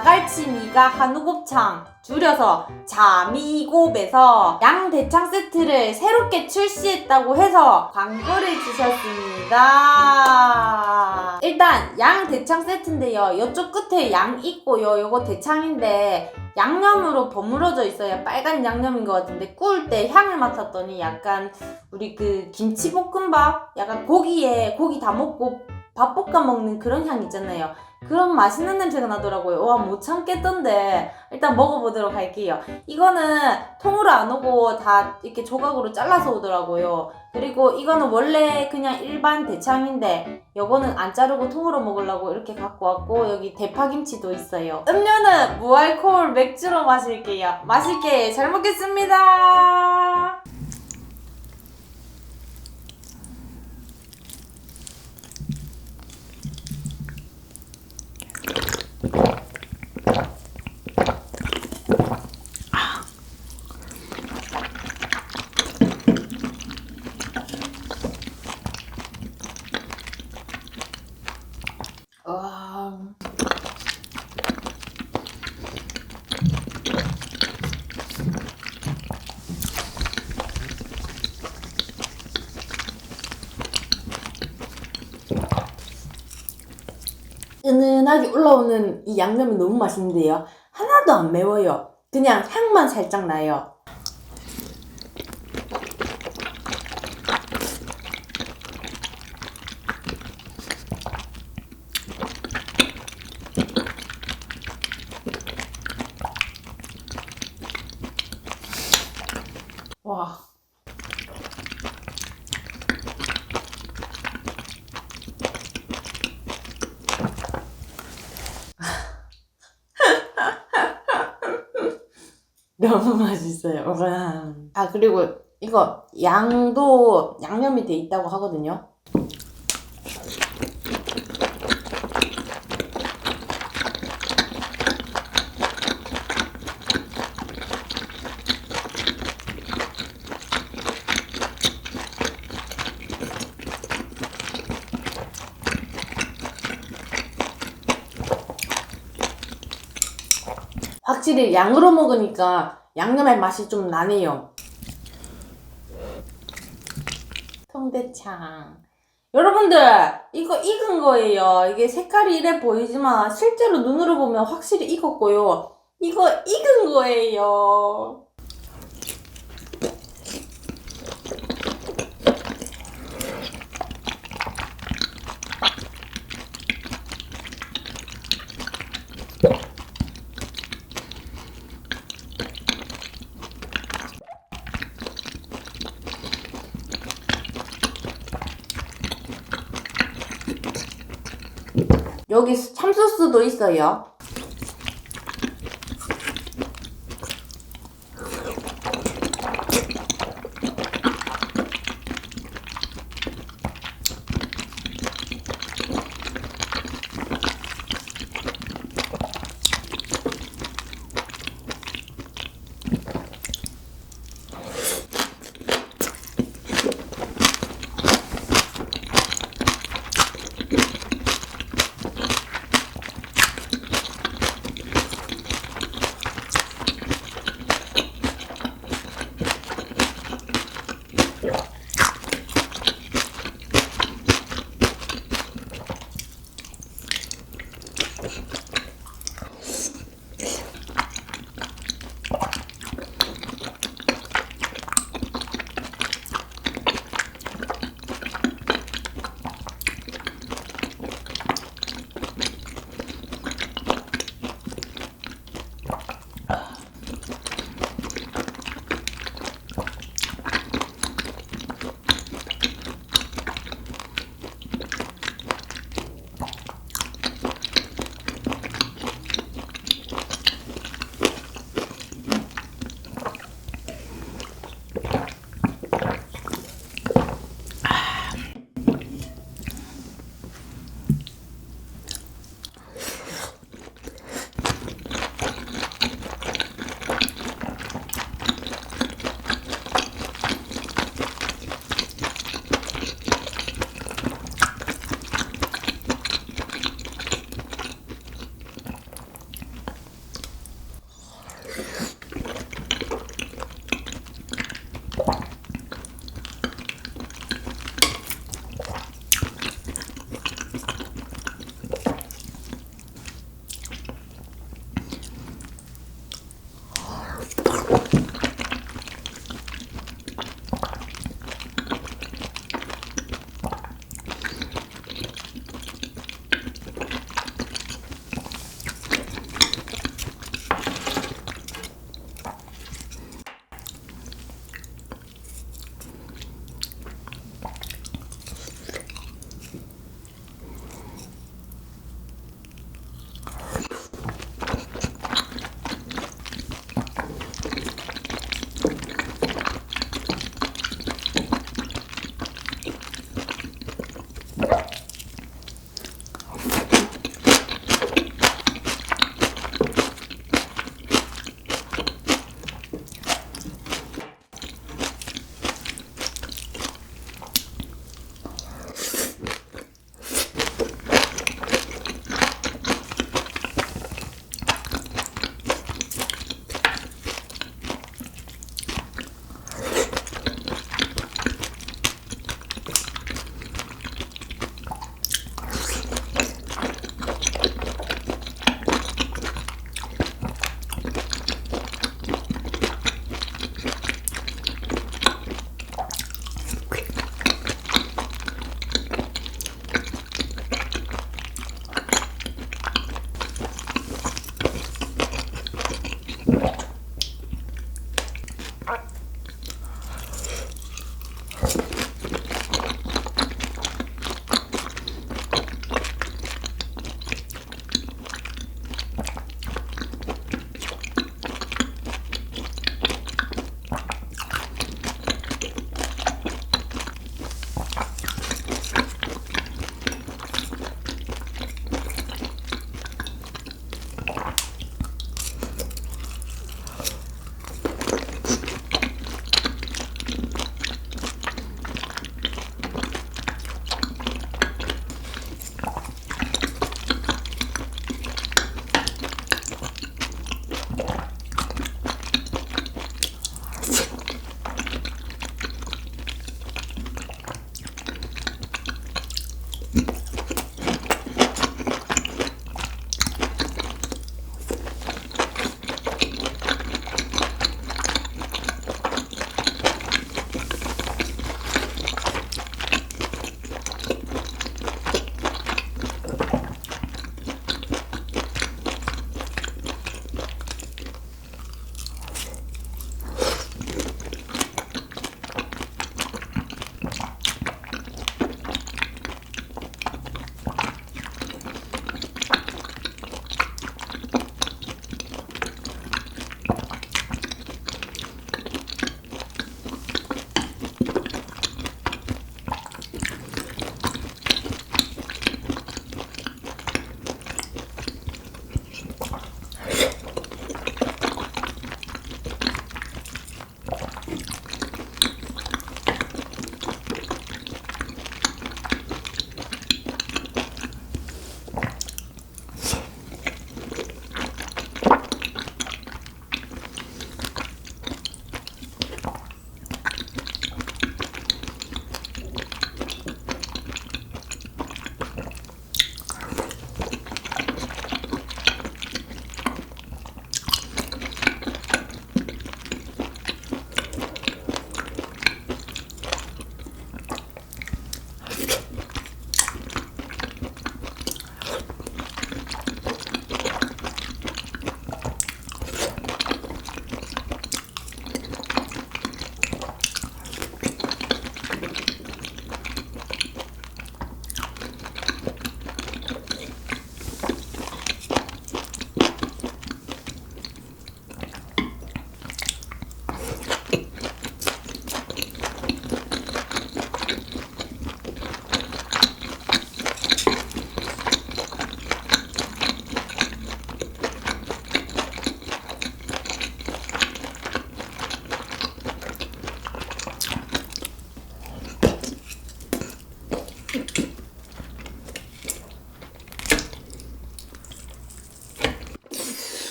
자갈치미가 한우곱창 줄여서 자미곱에서 양대창 세트를 새롭게 출시했다고 해서 광고를 주셨습니다. 일단 양대창 세트인데요. 이쪽 끝에 양 있고요. 요거 대창인데 양념으로 버무려져 있어요. 빨간 양념인 것 같은데 구울 때 향을 맡았더니 약간 우리 그 김치볶음밥 약간 고기에 고기 다 먹고 밥 볶아 먹는 그런 향 있잖아요. 그런 맛있는 냄새가 나더라고요. 와, 못 참겠던데. 일단 먹어보도록 할게요. 이거는 통으로 안 오고 다 이렇게 조각으로 잘라서 오더라고요. 그리고 이거는 원래 그냥 일반 대창인데 요거는 안 자르고 통으로 먹으려고 이렇게 갖고 왔고 여기 대파김치도 있어요. 음료는 무알코올 맥주로 마실게요. 맛있게 잘 먹겠습니다. 와. 은은하게 올라오는 이 양념이 너무 맛있는데요. 하나도 안 매워요. 그냥 향만 살짝 나요. 와. 너무 맛있어요. 와. 아 그리고 이거 양도 양념이 돼 있다고 하거든요. 확실히 양으로 먹으니까 양념의 맛이 좀 나네요. 통대창. 여러분들, 이거 익은 거예요. 이게 색깔이 이래 보이지만 실제로 눈으로 보면 확실히 익었고요. 이거 익은 거예요. 여기 있어요. Yeah.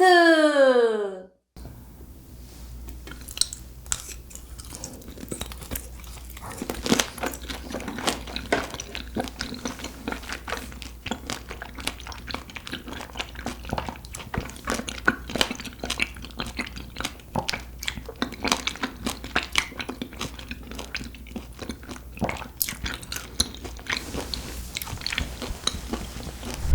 하트!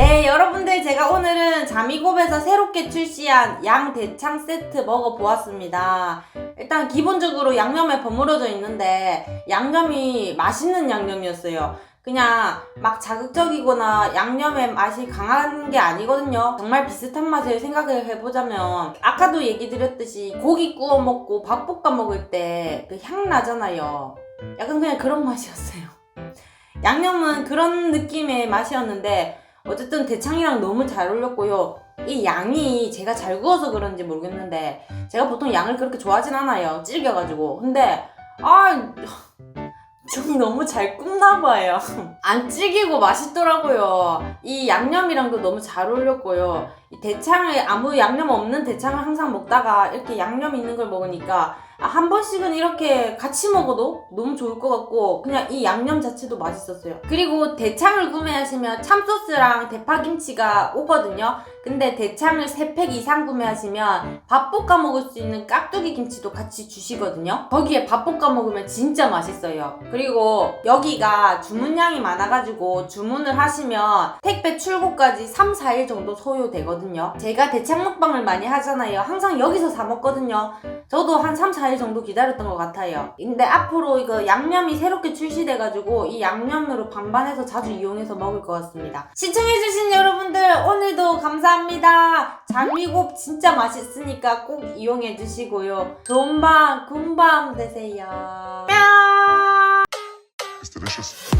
네, 여러분들 제가 오늘은 자미곱에서 새롭게 출시한 양대창 세트 먹어보았습니다. 일단 기본적으로 양념에 버무려져 있는데 양념이 맛있는 양념이었어요. 그냥 막 자극적이거나 양념의 맛이 강한 게 아니거든요. 정말 비슷한 맛을 생각을 해보자면 아까도 얘기 드렸듯이 고기 구워 먹고 밥 볶아 먹을 때 그 향 나잖아요. 약간 그냥 그런 맛이었어요. 양념은 그런 느낌의 맛이었는데 어쨌든 대창이랑 너무 잘 어울렸고요. 이 양이 제가 잘 구워서 그런지 모르겠는데 제가 보통 양을 그렇게 좋아하진 않아요. 질겨가지고. 근데 아좀 너무 잘 굽나 봐요. 안 질기고 맛있더라고요. 이 양념이랑도 너무 잘 어울렸고요. 이 대창을 아무 양념 없는 대창을 항상 먹다가 이렇게 양념 있는 걸 먹으니까 아, 한 번씩은 이렇게 같이 먹어도 너무 좋을 것 같고 그냥 이 양념 자체도 맛있었어요. 그리고 대창을 구매하시면 참소스랑 대파김치가 오거든요. 근데 대창을 3팩 이상 구매하시면 밥 볶아 먹을 수 있는 깍두기 김치도 같이 주시거든요. 거기에 밥 볶아 먹으면 진짜 맛있어요. 그리고 여기가 주문량이 많아가지고 주문을 하시면 택배 출고까지 3, 4일 정도 소요되거든요. 제가 대창 먹방을 많이 하잖아요. 항상 여기서 사 먹거든요. 저도 한 3, 4일 정도 기다렸던 것 같아요. 근데 앞으로 이거 양념이 새롭게 출시돼가지고 이 양념으로 반반해서 자주 이용해서 먹을 것 같습니다. 시청해주신 여러분들 오늘도 감사합니다. 장미곱 진짜 맛있으니까 꼭 이용해 주시고요. 좋은 밤, 군밤 되세요. 뿅! It's delicious.